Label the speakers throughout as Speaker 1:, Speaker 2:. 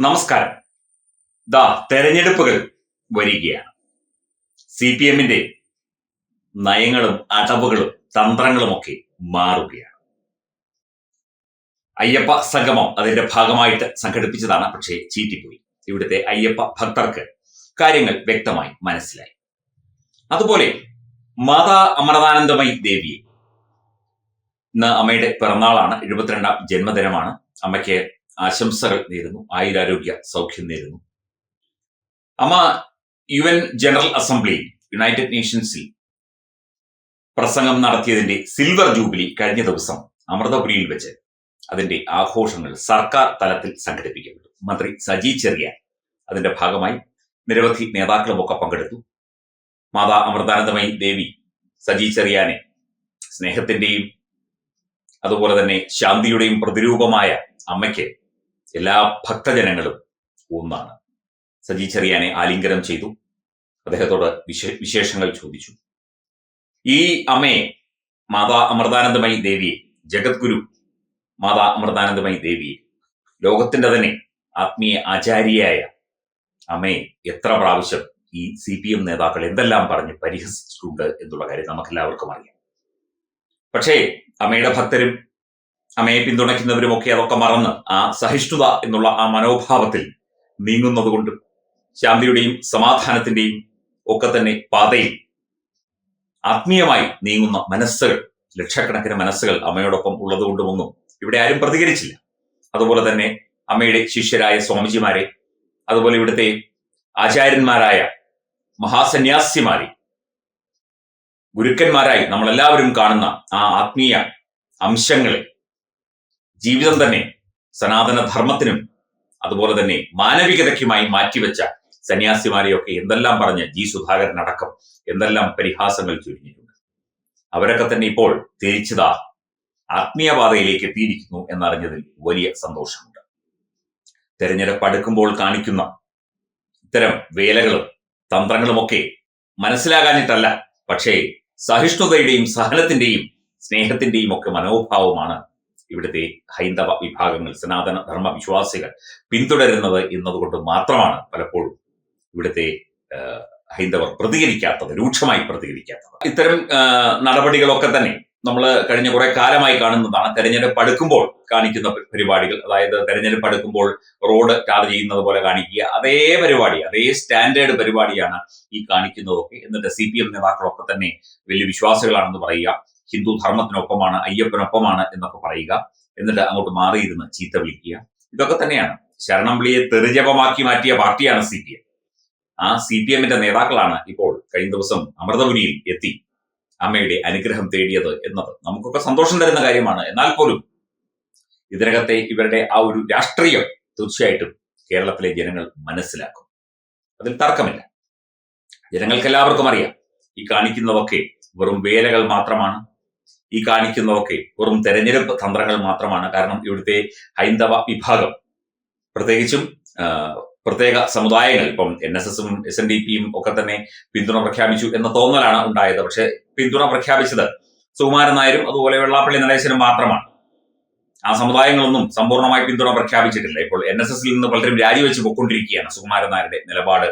Speaker 1: നമസ്കാരം. ദാ തെരഞ്ഞെടുപ്പുകൾ വരികയാണ്. സി പി എമ്മിന്റെ നയങ്ങളും അടവുകളും തന്ത്രങ്ങളുമൊക്കെ മാറുകയാണ്. അയ്യപ്പ സംഗമം അതിന്റെ ഭാഗമായിട്ട് സംഘടിപ്പിച്ചതാണ് പക്ഷേ ചീറ്റിപ്പോയി. ഇവിടുത്തെ അയ്യപ്പ ഭക്തർക്ക് കാര്യങ്ങൾ വ്യക്തമായി മനസ്സിലായി. അതുപോലെ മാതാ അമൃതാനന്ദമയി ദേവിയെ. ഇന്ന് അമ്മയുടെ പിറന്നാളാണ് എഴുപത്തിരണ്ടാം ജന്മദിനമാണ്. അമ്മയ്ക്ക് ആശംസകൾ നേരുന്നു ആയുരാരോഗ്യ സൗഖ്യം നേരുന്നു. അമ്മ U N General Assembly United നേഷൻസിൽ പ്രസംഗം നടത്തിയതിന്റെ സിൽവർ ജൂബിലി കഴിഞ്ഞ ദിവസം അമൃതപുരിയിൽ വെച്ച് അതിന്റെ ആഘോഷങ്ങൾ സർക്കാർ തലത്തിൽ സംഘടിപ്പിക്കപ്പെട്ടു. മന്ത്രി സജി ചെറിയ അതിന്റെ ഭാഗമായി നിരവധി നേതാക്കളുമൊക്കെ പങ്കെടുത്തു. മാതാ അമൃതാനന്ദമയി ദേവി സജി ചെറിയാനെ സ്നേഹത്തിന്റെയും അതുപോലെ തന്നെ ശാന്തിയുടെയും പ്രതിരൂപമായ അമ്മയ്ക്ക് എല്ലാ ഭക്തജനങ്ങളും ഒന്നാണ്. സജി ചെറിയാനെ ആലിംഗനം ചെയ്തു. അദ്ദേഹത്തോട് വിശേഷങ്ങൾ ചോദിച്ചു. ഈ അമ്മയെ മാതാ അമൃതാനന്ദമയി ദേവിയെ ജഗദ്ഗുരു മാതാ അമൃതാനന്ദമയി ദേവിയെ ലോകത്തിന്റെ തന്നെ ആത്മീയ ആചാര്യയായ അമ്മയെ എത്ര പ്രാവശ്യം ഈ സി പി എം നേതാക്കൾ എന്തെല്ലാം പറഞ്ഞ് പരിഹസിച്ചിട്ടുണ്ട് എന്നുള്ള കാര്യം നമുക്കെല്ലാവർക്കും അറിയാം. പക്ഷേ അമ്മയുടെ ഭക്തരും അമ്മയെ പിന്തുണയ്ക്കുന്നവരും ഒക്കെ അതൊക്കെ മറന്ന് ആ സഹിഷ്ണുത എന്നുള്ള ആ മനോഭാവത്തിൽ നീങ്ങുന്നത് കൊണ്ട് ശാന്തിയുടെയും സമാധാനത്തിന്റെയും ഒക്കെ തന്നെ പാതയിൽ ആത്മീയമായി നീങ്ങുന്ന മനസ്സുകൾ ലക്ഷക്കണക്കിന് മനസ്സുകൾ അമ്മയോടൊപ്പം ഉള്ളതുകൊണ്ടുമൊന്നും ഇവിടെ ആരും പ്രതികരിച്ചില്ല. അതുപോലെ തന്നെ അമ്മയുടെ ശിഷ്യരായ സ്വാമിജിമാരെ അതുപോലെ ഇവിടുത്തെ ആചാര്യന്മാരായ മഹാസന്യാസിമാരെ ഗുരുക്കന്മാരായി നമ്മളെല്ലാവരും കാണുന്ന ആ ആത്മീയ അംശങ്ങളെ ജീവിതം തന്നെ സനാതന ധർമ്മത്തിനും അതുപോലെ തന്നെ മാനവികതയ്ക്കുമായി മാറ്റിവെച്ച സന്യാസിമാരെയൊക്കെ എന്തെല്ലാം പറഞ്ഞ് ജി സുധാകരൻ അടക്കം എന്തെല്ലാം പരിഹാസങ്ങൾ ചുരുങ്ങിയിട്ടുണ്ട് അവരൊക്കെ തന്നെ ഇപ്പോൾ തിരിച്ചതാ ആത്മീയപാതയിലേക്ക് എത്തിയിരിക്കുന്നു എന്നറിഞ്ഞതിൽ വലിയ സന്തോഷമുണ്ട്. തെരഞ്ഞെടുപ്പ് അടുക്കുമ്പോൾ കാണിക്കുന്ന ഇത്തരം വേലകളും തന്ത്രങ്ങളുമൊക്കെ മനസ്സിലാകാനിട്ടല്ല പക്ഷേ സഹിഷ്ണുതയുടെയും സഹനത്തിന്റെയും സ്നേഹത്തിന്റെയും ഒക്കെ മനോഭാവമാണ് ഇവിടുത്തെ ഹൈന്ദവ വിഭാഗങ്ങൾ സനാതന ധർമ്മ വിശ്വാസികൾ പിന്തുടരുന്നത് എന്നതുകൊണ്ട് മാത്രമാണ് പലപ്പോഴും ഇവിടുത്തെ ഹൈന്ദവർ പ്രതികരിക്കാത്തത് രൂക്ഷമായി പ്രതികരിക്കാത്തത്. ഇത്തരം നടപടികളൊക്കെ തന്നെ നമ്മൾ കഴിഞ്ഞ കുറെ കാലമായി കാണുന്നതാണ്. തെരഞ്ഞെടുപ്പ് അടുക്കുമ്പോൾ കാണിക്കുന്ന പരിപാടികൾ അതായത് തെരഞ്ഞെടുപ്പ് അടുക്കുമ്പോൾ റോഡ് ടാർ ചെയ്യുന്നത് പോലെ കാണിക്കുക അതേ പരിപാടി അതേ സ്റ്റാൻഡേർഡ് പരിപാടിയാണ് ഈ കാണിക്കുന്നതൊക്കെ. എന്നിട്ട് സി പി എം നേതാക്കളൊക്കെ തന്നെ വലിയ വിശ്വാസികളാണെന്ന് പറയുക. ഹിന്ദു ധർമ്മത്തിനൊപ്പമാണ് അയ്യപ്പനൊപ്പമാണ് എന്നൊക്കെ പറയുക. എന്നിട്ട് അങ്ങോട്ട് മാറിയിരുന്ന് ചീത്ത വിളിക്കുക. ഇതൊക്കെ തന്നെയാണ്. ശരണംപിളിയെ തെറിജപമാക്കി മാറ്റിയ പാർട്ടിയാണ് സി പി എം. ആ സി പി എമ്മിന്റെ നേതാക്കളാണ് ഇപ്പോൾ കഴിഞ്ഞ ദിവസം അമൃതപുരിയിൽ എത്തി അമ്മയുടെ അനുഗ്രഹം തേടിയത് എന്നത്. നമുക്കൊക്കെ സന്തോഷം തരുന്ന കാര്യമാണ്. എന്നാൽ പോലും ഇതിനകത്തെ ഇവരുടെ ആ ഒരു രാഷ്ട്രീയം തീർച്ചയായിട്ടും കേരളത്തിലെ ജനങ്ങൾ മനസ്സിലാക്കും. അതിൽ തർക്കമില്ല. ജനങ്ങൾക്ക് എല്ലാവർക്കും അറിയാം. ഈ കാണിക്കുന്നതൊക്കെ വെറും വേലകൾ മാത്രമാണ്. ഈ കാണിക്കുന്നതൊക്കെ വെറും തെരഞ്ഞെടുപ്പ് തന്ത്രങ്ങൾ മാത്രമാണ്. കാരണം ഇവിടുത്തെ ഹൈന്ദവ വിഭാഗം പ്രത്യേകിച്ചും പ്രത്യേക സമുദായങ്ങൾ ഇപ്പം എൻ എസ് എസും എസ് എൻ ഡി പിയും ഒക്കെ തന്നെ പിന്തുണ പ്രഖ്യാപിച്ചു എന്ന തോന്നലാണ് ഉണ്ടായത്. പക്ഷെ പിന്തുണ പ്രഖ്യാപിച്ചത് സുകുമാരൻ നായരും അതുപോലെ വെള്ളാപ്പള്ളി നടേശനും മാത്രമാണ്. ആ സമുദായങ്ങളൊന്നും സമ്പൂർണമായി പിന്തുണ പ്രഖ്യാപിച്ചിട്ടില്ല. ഇപ്പോൾ എൻ എസ് എസിൽ നിന്ന് പലരും രാജിവെച്ച് പൊക്കൊണ്ടിരിക്കുകയാണ് സുകുമാരൻ നായരുടെ നിലപാട്.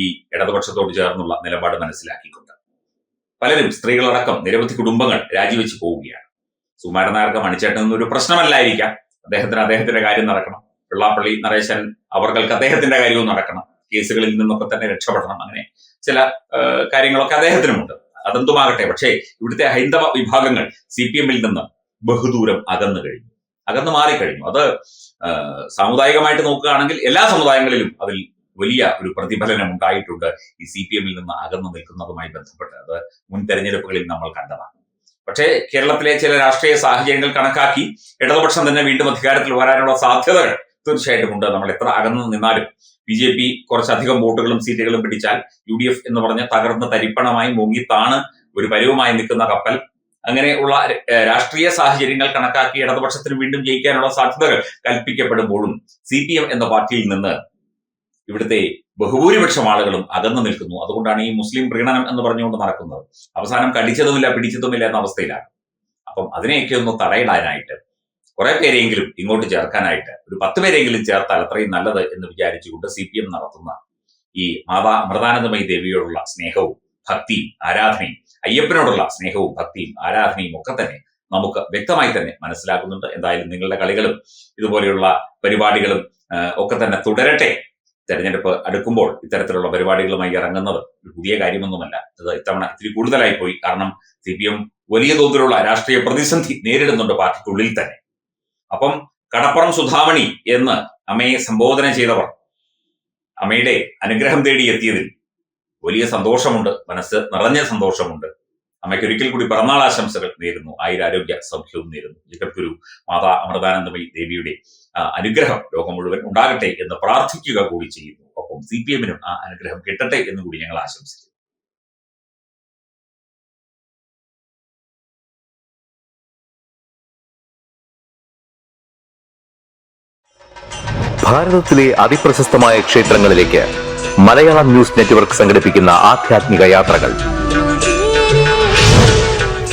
Speaker 1: ഈ ഇടതുപക്ഷത്തോട് ചേർന്നുള്ള നിലപാട് മനസ്സിലാക്കിക്കൊണ്ട്. പലരും സ്ത്രീകളടക്കം നിരവധി കുടുംബങ്ങൾ രാജിവെച്ച് പോവുകയാണ്. സുകുമാരൻ നായർക്ക് മണിച്ചേട്ടൻ ഒരു പ്രശ്നമല്ലായിരിക്കാം. അദ്ദേഹത്തിന് അദ്ദേഹത്തിന്റെ കാര്യം നടക്കണം. വെള്ളാപ്പള്ളി നരേശൻ അവർക്ക് അദ്ദേഹത്തിന്റെ കാര്യവും നടക്കണം. കേസുകളിൽ നിന്നൊക്കെ തന്നെ രക്ഷപ്പെടണം. അങ്ങനെ ചില കാര്യങ്ങളൊക്കെ അദ്ദേഹത്തിനുമുണ്ട്. അതെന്തുമാകട്ടെ പക്ഷേ ഇവിടുത്തെ ഹൈന്ദവ വിഭാഗങ്ങൾ സി പി എമ്മിൽ നിന്ന് ബഹുദൂരം അകന്നു കഴിഞ്ഞു. അകന്നു മാറിക്കഴിഞ്ഞു. അത് സാമുദായികമായിട്ട് നോക്കുകയാണെങ്കിൽ എല്ലാ സമുദായങ്ങളിലും അതിൽ വലിയ ഒരു പ്രതിഫലനം ഉണ്ടായിട്ടുണ്ട് ഈ സി പി എമ്മിൽ നിന്ന് അകന്നു നിൽക്കുന്നതുമായി ബന്ധപ്പെട്ട്. അത് മുൻ തെരഞ്ഞെടുപ്പുകളിൽ നമ്മൾ കണ്ടതാണ്. പക്ഷേ കേരളത്തിലെ ചില രാഷ്ട്രീയ സാഹചര്യങ്ങൾ കണക്കാക്കി ഇടതുപക്ഷം തന്നെ വീണ്ടും അധികാരത്തിൽ വരാനുള്ള സാധ്യതകൾ തീർച്ചയായിട്ടും ഉണ്ട്. നമ്മൾ എത്ര അകന്നു നിന്നാലും ബി ജെ പി കുറച്ചധികം വോട്ടുകളും സീറ്റുകളും പിടിച്ചാൽ യു ഡി എഫ് എന്ന് പറഞ്ഞ തകർന്ന തരിപ്പണമായി മുങ്ങിത്താണ് ഒരു പരുവമായി നിൽക്കുന്ന കപ്പൽ. അങ്ങനെയുള്ള രാഷ്ട്രീയ സാഹചര്യങ്ങൾ കണക്കാക്കി ഇടതുപക്ഷത്തിന് വീണ്ടും ജയിക്കാനുള്ള സാധ്യതകൾ കൽപ്പിക്കപ്പെടുമ്പോഴും സി എന്ന പാർട്ടിയിൽ നിന്ന് ഇവിടുത്തെ ബഹുഭൂരിപക്ഷം ആളുകളും അകന്നു നിൽക്കുന്നു. അതുകൊണ്ടാണ് ഈ മുസ്ലിം പ്രീണനം എന്ന് പറഞ്ഞുകൊണ്ട് നടക്കുന്നത്. അവസാനം കടിച്ചതുമില്ല പിടിച്ചതുമില്ല എന്ന അവസ്ഥയിലാണ്. അപ്പം അതിനെയൊക്കെ ഒന്ന് തടയിടാനായിട്ട് കുറെ പേരെങ്കിലും ഇങ്ങോട്ട് ചേർക്കാനായിട്ട് ഒരു പത്ത് പേരെങ്കിലും ചേർത്താൽ അത്രയും നല്ലത് എന്ന് വിചാരിച്ചുകൊണ്ട് സി പി എം നടത്തുന്ന ഈ മാതാ അമൃതാനന്ദമയി ദേവിയോടുള്ള സ്നേഹവും ഭക്തിയും ആരാധനയും അയ്യപ്പനോടുള്ള സ്നേഹവും ഭക്തിയും ആരാധനയും ഒക്കെ തന്നെ നമുക്ക് വ്യക്തമായി തന്നെ മനസ്സിലാക്കുന്നുണ്ട്. എന്തായാലും നിങ്ങളുടെ കളികളും ഇതുപോലെയുള്ള പരിപാടികളും ഒക്കെ തന്നെ തുടരട്ടെ തെരഞ്ഞെടുപ്പ് അടുക്കുമ്പോൾ ഇത്തരത്തിലുള്ള പരിപാടികളുമായി ഇറങ്ങുന്നത് ഒരു പുതിയ കാര്യമൊന്നുമല്ല. ഇത് ഇത്തവണ ഇത്തിരി കൂടുതലായി പോയി. കാരണം സി പി എം വലിയ തോതിലുള്ള രാഷ്ട്രീയ പ്രതിസന്ധി നേരിടുന്നുണ്ട് പാർട്ടിക്കുള്ളിൽ തന്നെ. അപ്പം കടപ്പുറം സുധാമണി എന്ന് അമ്മയെ സംബോധന ചെയ്തവർ അമ്മയുടെ അനുഗ്രഹം തേടി എത്തിയതിൽ വലിയ സന്തോഷമുണ്ട്. മനസ്സ് നിറഞ്ഞ സന്തോഷമുണ്ട്. അമ്മയ്ക്ക് ഒരിക്കൽ കൂടി പിറന്നാൾ ആശംസകൾ നേരുന്നു. ആയുരാരോഗ്യ സൗഖ്യവും നേരുന്നു. ജഗദ്ഗുരു മാതാ അമൃതാനന്ദമയി ദേവിയുടെ അനുഗ്രഹം ലോകം മുഴുവൻ ഉണ്ടാകട്ടെ എന്ന് പ്രാർത്ഥിക്കുക കൂടി ചെയ്യുന്നു. ഒപ്പം സി പി എമ്മിനും ആ അനുഗ്രഹം കിട്ടട്ടെ എന്ന് കൂടി ഞങ്ങൾ ആശംസിക്കുന്നു.
Speaker 2: ഭാരതത്തിലെ അതിപ്രശസ്തമായ ക്ഷേത്രങ്ങളിലേക്ക് മലയാളം ന്യൂസ് നെറ്റ്വർക്ക് സംഘടിപ്പിക്കുന്ന ആധ്യാത്മിക യാത്രകൾ.